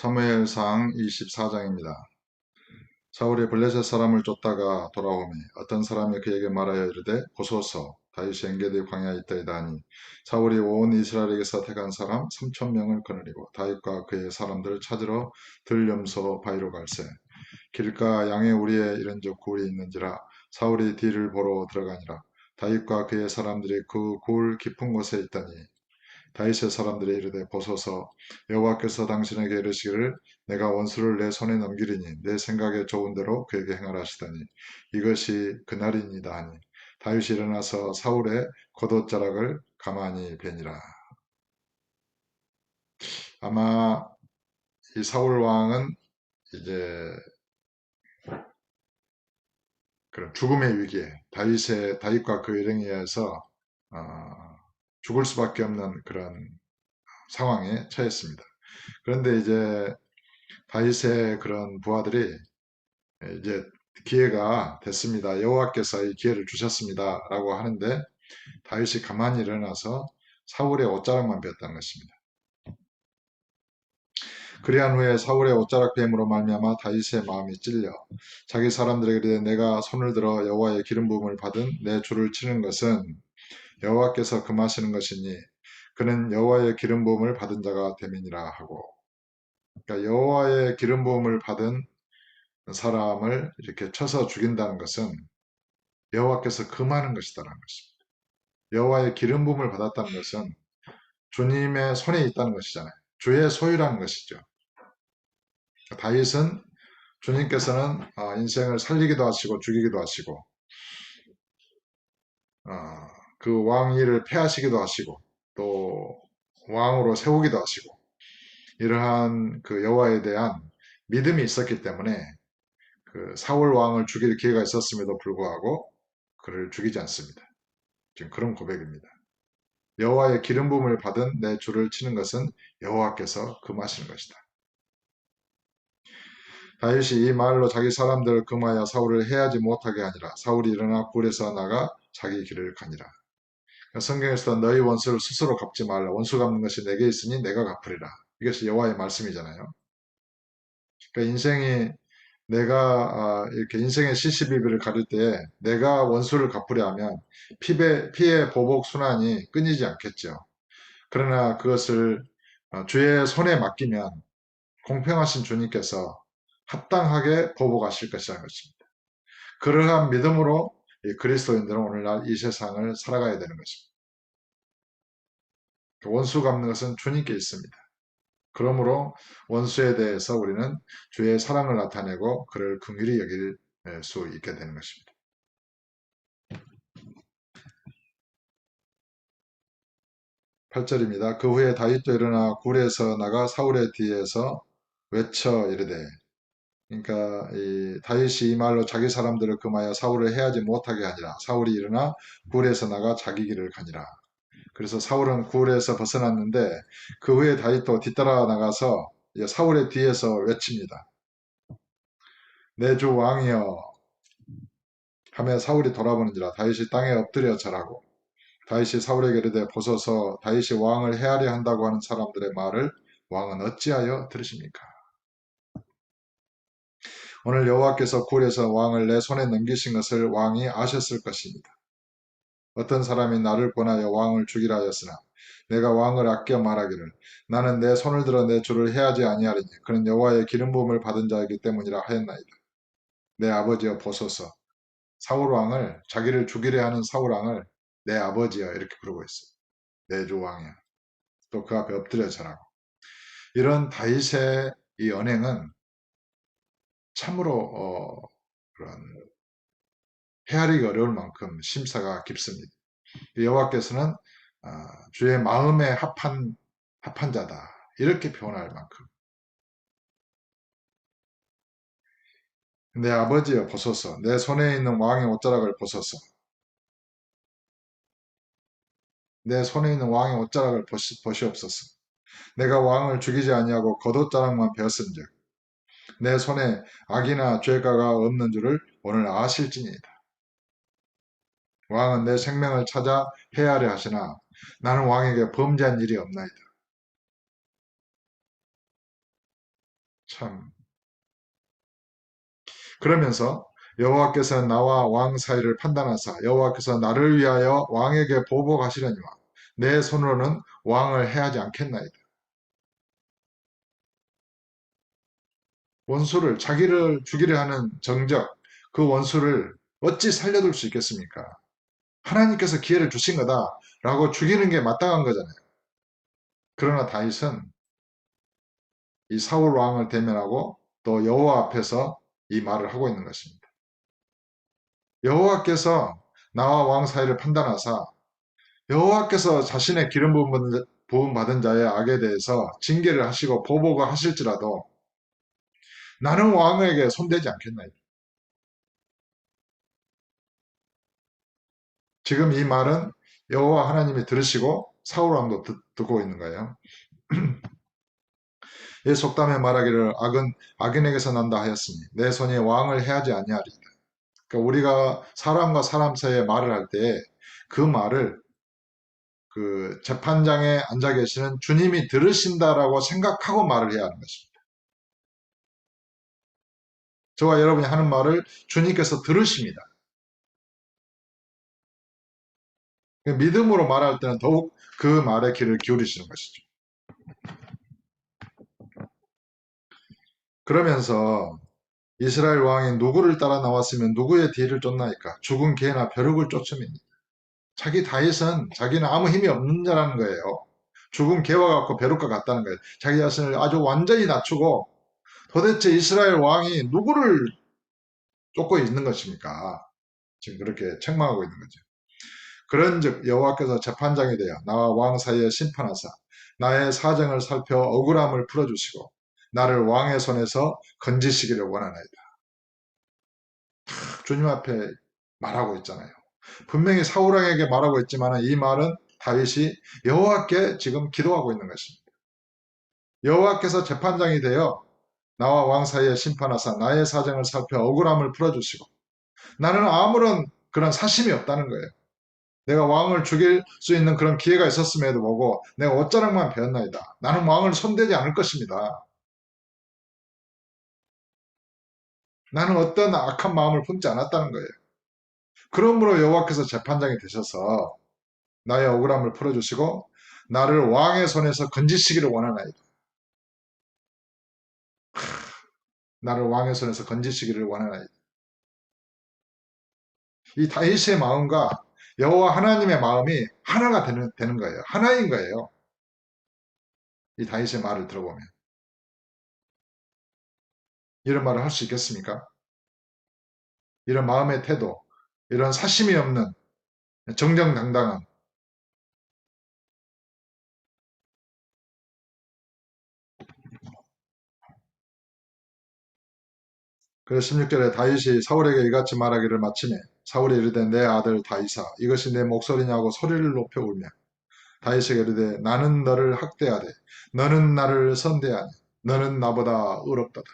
사무엘상 24장입니다. 사울이 블레셋 사람을 쫓다가 돌아오매 어떤 사람이 그에게 말하여 이르되 보소서 다윗이 엔게디 광야에 있다이다 하니 사울이 온 이스라엘에게서 택한 사람 3천 명을 거느리고 다윗과 그의 사람들을 찾으러 들염소 바위로 갈새 길가 양의 우리에 이른즉 굴이 있는지라 사울이 뒤를 보러 들어가니라 다윗과 그의 사람들이 그 굴 깊은 곳에 있더니 다윗의 사람들이 이르되 보소서 여호와께서 당신에게 이르시기를 내가 원수를 내 손에 넘기리니 내 생각에 좋은 대로 그에게 행하라 하시더니 이것이 그날이니다 하니 다윗이 일어나서 사울의 겉옷자락을 가만히 베니라. 아마 이 사울 왕은 이제 그런 죽음의 위기에 다윗의 다윗과 그 일행에 의해서 어, 죽을 수밖에 없는 그런 상황에 처했습니다. 그런데 이제 다윗의 그런 부하들이 이제 기회가 됐습니다. 여호와께서 이 기회를 주셨습니다라고 하는데 다윗이 가만히 일어나서 사울의 옷자락만 베었다는 것입니다. 그리한 후에 사울의 옷자락 뱀으로 말미암아 다윗의 마음이 찔려 자기 사람들에게 내가 손을 들어 여호와의 기름 부음을 받은 내 주를 치는 것은 여호와께서 금하시는 것이니 그는 여호와의 기름 부음을 받은 자가 됨이니라 하고 그러니까 여호와의 기름 부음을 받은 사람을 이렇게 쳐서 죽인다는 것은 여호와께서 금하는 것이다라는 것입니다. 여호와의 기름 부음을 받았다는 것은 주님의 손에 있다는 것이잖아요. 주의 소유라는 것이죠. 다윗은 주님께서는 어, 인생을 살리기도 하시고 죽이기도 하시고 어, 그 왕위를 폐하시기도 하시고 또 왕으로 세우기도 하시고 이러한 그 여호와에 대한 믿음이 있었기 때문에 그 사울 왕을 죽일 기회가 있었음에도 불구하고 그를 죽이지 않습니다. 지금 그런 고백입니다. 여호와의 기름 부음을 받은 내 주를 치는 것은 여호와께서 금하시는 것이다. 다윗이 이 말로 자기 사람들을 금하여 사울을 해하지 못하게 하니라. 사울이 일어나 굴에서 나가 자기 길을 가니라. 성경에서 너희 원수를 스스로 갚지 말라. 원수 갚는 것이 내게 있으니 내가 갚으리라. 이것이 여호와의 말씀이잖아요. 그러니까 인생이 내가 아, 이렇게 인생의 시시비비를 가릴 때 내가 원수를 갚으려 하면 피해, 피해 보복 순환이 끊이지 않겠죠. 그러나 그것을 어, 주의 손에 맡기면 공평하신 주님께서 합당하게 보복하실 것이라는 것입니다. 그러한 믿음으로 그리스도인들은 오늘날 이 세상을 살아가야 되는 것입니다. 원수 갚는 것은 주님께 있습니다. 그러므로 원수에 대해서 우리는 주의 사랑을 나타내고 그를 긍휼히 여길 수 있게 되는 것입니다. 8절입니다. 그 후에 다윗도 일어나 굴에서 나가 사울의 뒤에서 외쳐 이르되 그러니까 이 다윗이 이 말로 자기 사람들을 금하여 사울을 해하지 못하게 하니라. 사울이 일어나 굴에서 나가 자기 길을 가니라. 그래서 사울은 굴에서 벗어났는데 그 후에 다윗도 뒤따라 나가서 사울의 뒤에서 외칩니다. 내 주 왕이여 하며 사울이 돌아보는지라 다윗이 땅에 엎드려 절하고 다윗이 사울에게 이르되 보소서 다윗이 왕을 해하려 한다고 하는 사람들의 말을 왕은 어찌하여 들으십니까? 오늘 여호와께서 굴에서 왕을 내 손에 넘기신 것을 왕이 아셨을 것입니다. 어떤 사람이 나를 권하여 왕을 죽이라 하였으나 내가 왕을 아껴 말하기를 나는 내 손을 들어 내 주를 해하지 아니하리니 그는 여호와의 기름 부음을 받은 자이기 때문이라 하였나이다. 내 아버지여 보소서 사울 왕을 자기를 죽이려 하는 사울 왕을 내 아버지여 이렇게 부르고 있어요. 내 주 왕이야. 또 그 앞에 엎드려 절하고 이런 다윗의 이 언행은 참으로 어, 그런 헤아리기 어려울 만큼 심사가 깊습니다. 여호와께서는 어, 주의 마음에 합한 합한 자다. 이렇게 표현할 만큼. 내 아버지여 보소서. 내 손에 있는 왕의 옷자락을 보소서. 내 손에 있는 왕의 옷자락을 보시, 보시옵소서. 내가 왕을 죽이지 아니하고 겉옷자락만 베었은즉 내 손에 악이나 죄가가 없는 줄을 오늘 아실지니이다. 왕은 내 생명을 찾아 해하려 하시나 나는 왕에게 범죄한 일이 없나이다. 참. 그러면서 여호와께서 나와 왕 사이를 판단하사 여호와께서 나를 위하여 왕에게 보복하시려니와 내 손으로는 왕을 해하지 않겠나이다. 원수를 자기를 죽이려 하는 정적 그 원수를 어찌 살려둘 수 있겠습니까? 하나님께서 기회를 주신 거다라고 죽이는 게 마땅한 거잖아요. 그러나 다윗은 이 사울 왕을 대면하고 또 여호와 앞에서 이 말을 하고 있는 것입니다. 여호와께서 나와 왕 사이를 판단하사 여호와께서 자신의 기름 부음 받은 자의 악에 대해서 징계를 하시고 보복을 하실지라도 나는 왕에게 손대지 않겠나이다. 지금 이 말은 여호와 하나님이 들으시고 사울 왕도 듣, 듣고 있는 거예요. 이 속담에 말하기를 악은 악인에게서 난다 하였으니 내 손이 왕을 해하지 아니하리다. 그러니까 우리가 사람과 사람 사이에 말을 할 때 그 말을 그 재판장에 앉아 계시는 주님이 들으신다라고 생각하고 말을 해야 하는 것입니다. 저와 여러분이 하는 말을 주님께서 들으십니다. 믿음으로 말할 때는 더욱 그 말에 귀를 기울이시는 것이죠. 그러면서 이스라엘 왕이 누구를 따라 나왔으면 누구의 뒤를 쫓나이까? 죽은 개나 벼룩을 쫓음이니. 자기 다윗은 자기는 아무 힘이 없는 자라는 거예요. 죽은 개와 같고 벼룩과 같다는 거예요. 자기 자신을 아주 완전히 낮추고 도대체 이스라엘 왕이 누구를 쫓고 있는 것입니까? 지금 그렇게 책망하고 있는 거죠. 그런즉 여호와께서 재판장이 되어 나와 왕 사이에 심판하사 나의 사정을 살펴 억울함을 풀어주시고 나를 왕의 손에서 건지시기를 원하나이다. 주님 앞에 말하고 있잖아요. 분명히 사울왕에게 말하고 있지만 이 말은 다윗이 여호와께 지금 기도하고 있는 것입니다. 여호와께서 재판장이 되어 나와 왕 사이에 심판하사 나의 사정을 살펴 억울함을 풀어주시고 나는 아무런 그런 사심이 없다는 거예요. 내가 왕을 죽일 수 있는 그런 기회가 있었음에도 보고 내가 옷자락만 배웠나이다. 나는 왕을 손대지 않을 것입니다. 나는 어떤 악한 마음을 품지 않았다는 거예요. 그러므로 여호와께서 재판장이 되셔서 나의 억울함을 풀어주시고 나를 왕의 손에서 건지시기를 원하나이다. 나를 왕의 손에서 건지시기를 원하나이다. 이 다윗의 마음과 여호와 하나님의 마음이 하나가 되는, 되는 거예요. 하나인 거예요. 이 다윗의 말을 들어보면. 이런 말을 할 수 있겠습니까? 이런 마음의 태도, 이런 사심이 없는 정정당당한 그래서 16절에 다윗이 사울에게 이같이 말하기를 마치네 사울이 이르되 내 아들 다윗아 이것이 내 목소리냐고 소리를 높여 울며 다윗에게 이르되 나는 너를 학대하되 너는 나를 선대하니 너는 나보다 의롭다다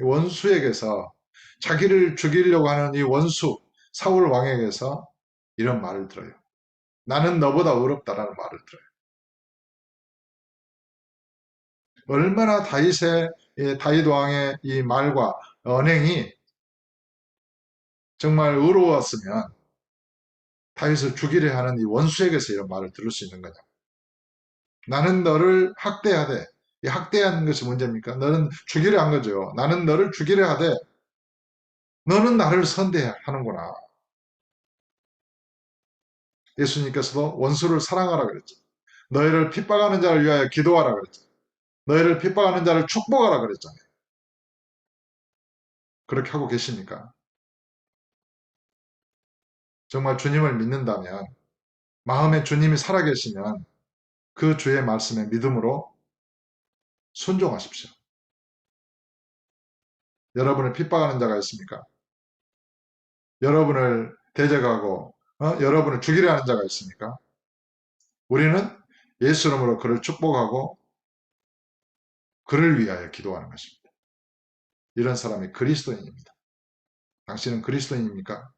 원수에게서 자기를 죽이려고 하는 이 원수 사울 왕에게서 이런 말을 들어요. 나는 너보다 의롭다라는 말을 들어요. 얼마나 다윗의 다윗 왕의 이 말과 언행이 정말 의로웠으면 다윗을 죽이려 하는 이 원수에게서 이런 말을 들을 수 있는 거냐. 나는 너를 학대하되 이 학대하는 것이 문제입니까? 너는 죽이려 한 거죠. 나는 너를 죽이려 하되 너는 나를 선대하는구나. 예수님께서도 원수를 사랑하라 그랬죠. 너희를 핍박하는 자를 위하여 기도하라 그랬죠. 너희를 핍박하는 자를 축복하라 그랬잖아요. 그렇게 하고 계십니까? 정말 주님을 믿는다면, 마음에 주님이 살아계시면 그 주의 말씀에 믿음으로 순종하십시오. 여러분을 핍박하는 자가 있습니까? 여러분을 대적하고 어? 여러분을 죽이려 하는 자가 있습니까? 우리는 예수 이름으로 그를 축복하고 그를 위하여 기도하는 것입니다. 이런 사람이 그리스도인입니다. 당신은 그리스도인입니까?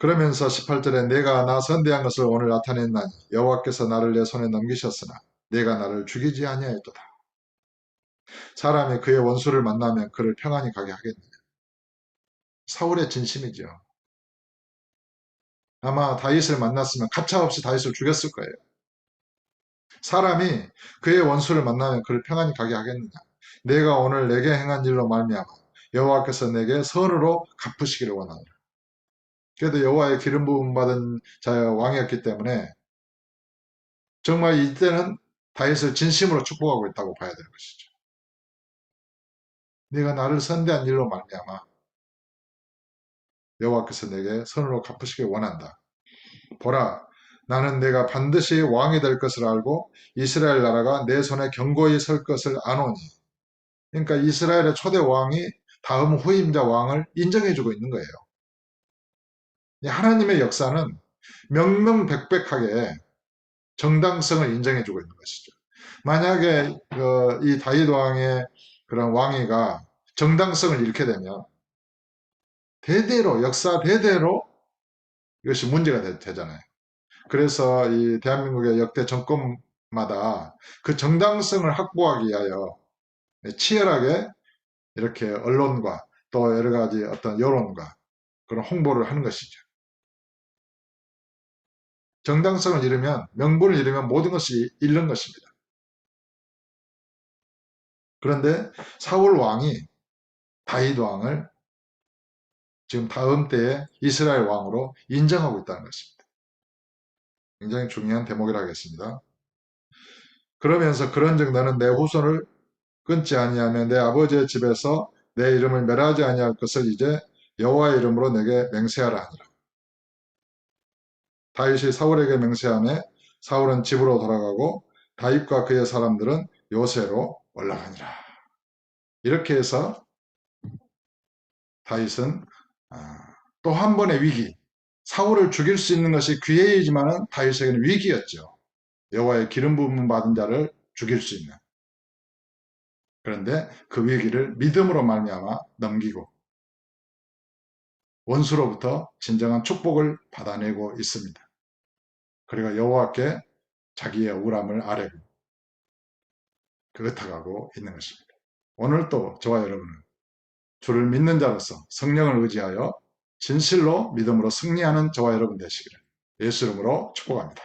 그러면서 18절에 내가 나 선대한 것을 오늘 나타냈나니 여호와께서 나를 내 손에 넘기셨으나 내가 나를 죽이지 아니하였도다. 사람이 그의 원수를 만나면 그를 평안히 가게 하겠느냐. 사울의 진심이죠. 아마 다윗을 만났으면 가차없이 다윗을 죽였을 거예요. 사람이 그의 원수를 만나면 그를 평안히 가게 하겠느냐. 내가 오늘 내게 행한 일로 말미암아 여호와께서 내게 선으로 갚으시기를 원하노라. 그래도 여호와의 기름 부음 받은 자의 왕이었기 때문에 정말 이때는 다윗을 진심으로 축복하고 있다고 봐야 되는 것이죠. 네가 나를 선대한 일로 말미암아 여호와께서 내게 선으로 갚으시길 원한다. 보라, 나는 내가 반드시 왕이 될 것을 알고 이스라엘 나라가 내 손에 견고히 설 것을 아노니. 그러니까 이스라엘의 초대 왕이 다음 후임자 왕을 인정해주고 있는 거예요. 하나님의 역사는 명명백백하게 정당성을 인정해주고 있는 것이죠. 만약에 그이 다윗 왕의 그런 왕위가 정당성을 잃게 되면 대대로 역사 대대로 이것이 문제가 되, 되잖아요. 그래서 이 대한민국의 역대 정권마다 그 정당성을 확보하기 위하여 치열하게 이렇게 언론과 또 여러 가지 어떤 여론과 그런 홍보를 하는 것이죠. 정당성을 잃으면 명분을 잃으면 모든 것이 잃는 것입니다. 그런데 사울 왕이 다윗 왕을 지금 다음 때에 이스라엘 왕으로 인정하고 있다는 것입니다. 굉장히 중요한 대목이라 하겠습니다. 그러면서 그런즉 나는 내 후손을 끊지 아니하면 내 아버지의 집에서 내 이름을 멸하지 아니할 것을 이제 여호와의 이름으로 내게 맹세하라 하니라. 다윗이 사울에게 맹세하며 사울은 집으로 돌아가고 다윗과 그의 사람들은 요새로 올라가니라. 이렇게 해서 다윗은 아, 또한 번의 위기, 사울을 죽일 수 있는 것이 기회이지만 다윗에게는 위기였죠. 여호와의 기름 부음 받은 자를 죽일 수 있는. 그런데 그 위기를 믿음으로 말미암아 넘기고 원수로부터 진정한 축복을 받아내고 있습니다. 그리고 여호와께 자기의 우람을 아뢰고 그것하고 있는 것입니다. 오늘 또 저와 여러분은 주를 믿는 자로서 성령을 의지하여 진실로 믿음으로 승리하는 저와 여러분 되시기를 예수 이름으로 축복합니다.